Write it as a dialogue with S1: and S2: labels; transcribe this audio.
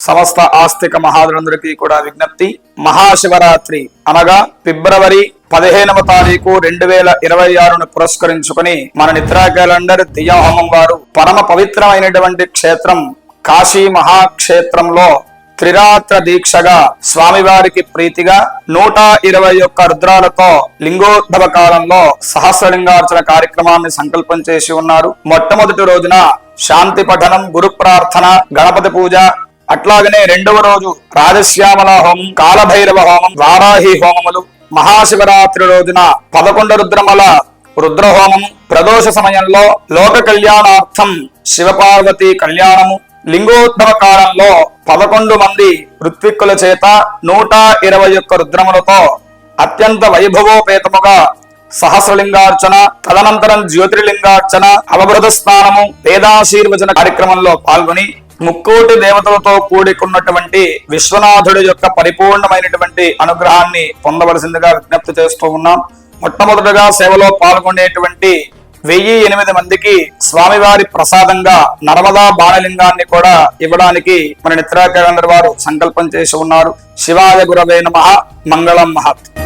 S1: సమస్త ఆస్తిక మహాదులందరికీ కూడా విజ్ఞప్తి. మహాశివరాత్రి అనగా ఫిబ్రవరి పదిహేనవ తారీఖు రెండు వేల ఇరవై ఆరును పురస్కరించుకుని మన నిద్రా క్యాలెండర్ దియాహోమం వారు పరమ పవిత్రమైనటువంటి క్షేత్రం కాశీ మహాక్షేత్రంలో త్రిరాత్ర దీక్షగా స్వామివారికి ప్రీతిగా నూట ఇరవై ఒక్క రుద్రాలతో లింగోద్భవ కాలంలో సహస్రలింగార్చన కార్యక్రమాన్ని సంకల్పం చేసి ఉన్నారు. మొట్టమొదటి రోజున శాంతి పఠనం గురు ప్రార్థన గణపతి పూజ అట్లాగనే రెండవ రోజు రాజశ్యామల హోమం కాలభైరవ హోమం వారాహి హోమములు మహాశివరాత్రి రోజున పదకొండు రుద్రమల రుద్రహోమము ప్రదోష సమయంలో లోక కళ్యాణార్థం శివపార్వతి కళ్యాణము లింగోద్భవ కాలంలో పదకొండు మంది ఋత్విక్కుల చేత నూట ఇరవై ఒక్క రుద్రములతో అత్యంత వైభవోపేతముగా సహస్రలింగార్చన తదనంతరం జ్యోతిర్లింగార్చన అవబృత స్నానము వేదాశీర్వచన కార్యక్రమంలో పాల్గొని ముక్కోటి దేవతలతో కూడికున్నటువంటి విశ్వనాథుడి యొక్క పరిపూర్ణమైనటువంటి అనుగ్రహాన్ని పొందవలసిందిగా విజ్ఞప్తి చేస్తూ ఉన్నాం. మొట్టమొదటగా సేవలో పాల్గొనేటువంటి వెయ్యి ఎనిమిది మందికి స్వామివారి ప్రసాదంగా నర్మదా బాణలింగాన్ని కూడా ఇవ్వడానికి మన నిత్రా వారు సంకల్పం చేసి ఉన్నారు. శివాయ గురవే నమ మంగళం మహత్.